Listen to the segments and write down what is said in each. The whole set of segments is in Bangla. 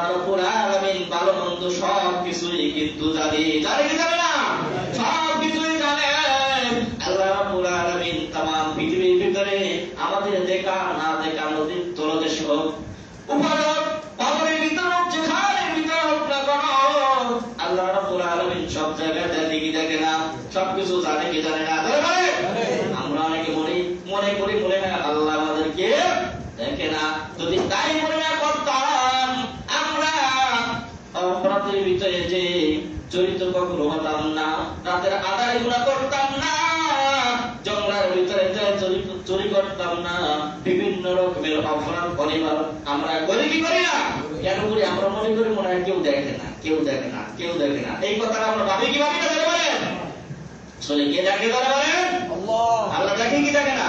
না? আল্লাহ রাব্বুল আমাদের দেখা, না দেখা নদীর তলদেশ হোক না সব জায়গায় দেখে না সব কিছু জানে কি জানে না। আমরা অনেকে মনে মনে করি, মনে হয় আল্লাহ আমাদেরকে দেখে না যদি তাই মনে না করতাম আমরা অপরাধের ভিতরে যে জড়িত কখনো হতাম না রাতের আদায় গুণা করতাম না। জঙ্গলের ভিতরে যে চুরি করতাম না বিভিন্ন রকমের অপরাধ পরিবার আমরা করি কি করি না? কেন করি? আমরা মনে করি মনে হয় কেউ দেখে না কেউ দেখে না কেউ দেখে না। এই কথাটা আমরা ভাবি কি ভাবি না বলে বলেন? আসলে কে দেখে বলে বলেন? আল্লাহ দেখে কি দেখে না?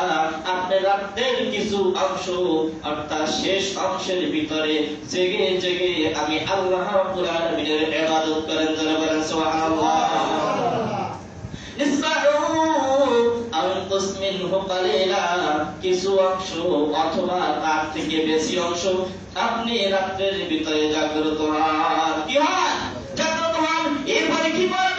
আপনি কিছু অংশ অর্থাৎ শেষ অংশের ভিতরে জেগে জেগে আমি আল্লাহ ইবাদত করেন বলেন, সুবহানাল্লাহ। কিছু অংশ অথবা তার থেকে বেশি অংশ আপনি রাত্রের ভিতরে জাগ্রত হন। কি হন জাগ্রত হন? এরপরে কি করবেন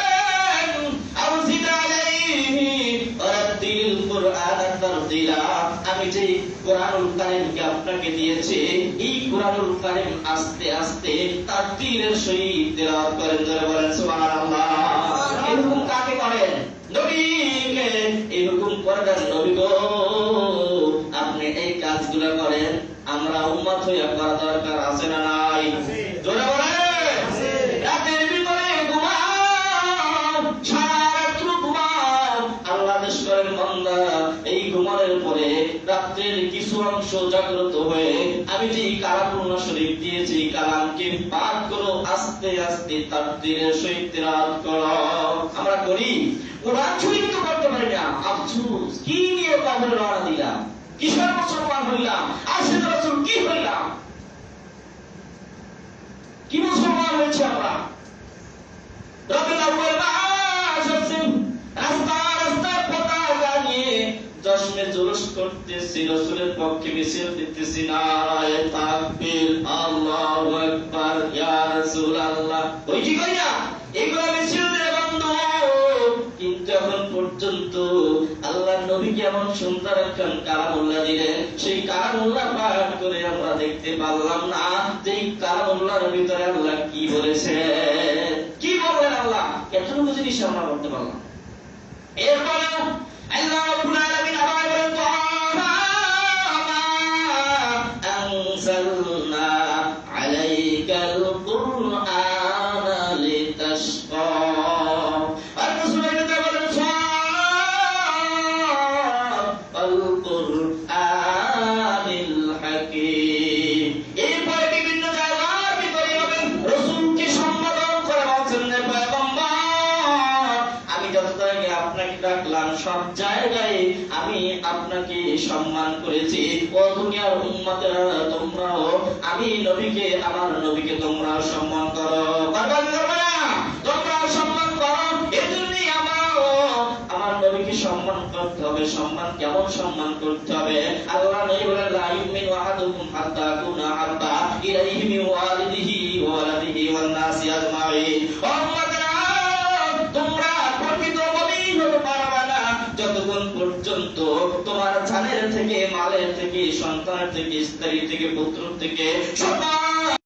আমি যে কোরআনুল কারীমকে আপনাকে দিয়েছি, এই কোরআনুল কারীম আস্তে আস্তে তারতিলের সহিত তেলাওয়াত করেন, জোরে বলেন, সুবহানাল্লাহ। এই হুকুম কাকে করেন? নবীকে। করবেন নবী গো আপনি এই কাজগুলো করেন, আমরা উম্মত হইয়া করা দরকার আছে না কিছু জাগ্রত হয়ে আমি যে কালাপূর্ণ শরীর দিয়েছি এই কালামকে পাঠ করো আস্তে আস্তে তার তীরে সহিত করো। আমরা করি। কোরআন শরীফ তো করতে পারি না। আফসোস, কি নিয়ে কবরে রওনা দিলাম? কিসের মুসলমান হইলাম? আশিদ রাসূল কি হইলাম? কি মুসলমান হয়েছে আমরা? রবিউল আউয়াল করতেছি, রসুলের পক্ষে মিছিল দিতেছি, নারায়ে তাকবীর, আল্লাহু আকবার, ইয়া রাসূলুল্লাহ। ওই কি কই না এগুলো মিছিল দিয়ে বন্ধ। কিন্তু এখন পর্যন্ত আল্লাহ নবীকে এমন সুন্দর একজন কালামুল্লাহ দিলেন সেই কালামুল্লাহ পাঠ করে আমরা দেখতে পারলাম না। যে এই কালামুল্লাহর ভিতরে আল্লাহ কি বলেছে? কি বললেন আল্লাহ? এতটুকু জিনিস আমরা করতে পারলাম এরপরে আল্লাহ জায়গায় আমি আপনাকে সম্মান করেছি। ও দুনিয়ার উম্মতেরা, তোমরাও, আমি নবীকে, আমার নবীকে তোমরা সম্মান করো। তোমরা সম্মান করো এজন্যই আমার আমার নবীকে সম্মান করতে হবে, সম্মান কেমন সম্মান করতে হবে? আল্লাহ নবী বলেন, লা ইউমিনু আহাদুকুম হাত্তা কুনা হাব্বা ইলাইহি ওয়ালিদিহি ওয়া ওয়ালাদিহি ওয়ান নাসি আজমাইন ও উম্মতেরা তোমরা প্রকৃত মুমিন হতে পারবে না যতক্ষণ পর্যন্ত তোমার জানের থেকে মালের থেকে সন্তানের থেকে স্ত্রী থেকে পুত্র থেকে সকল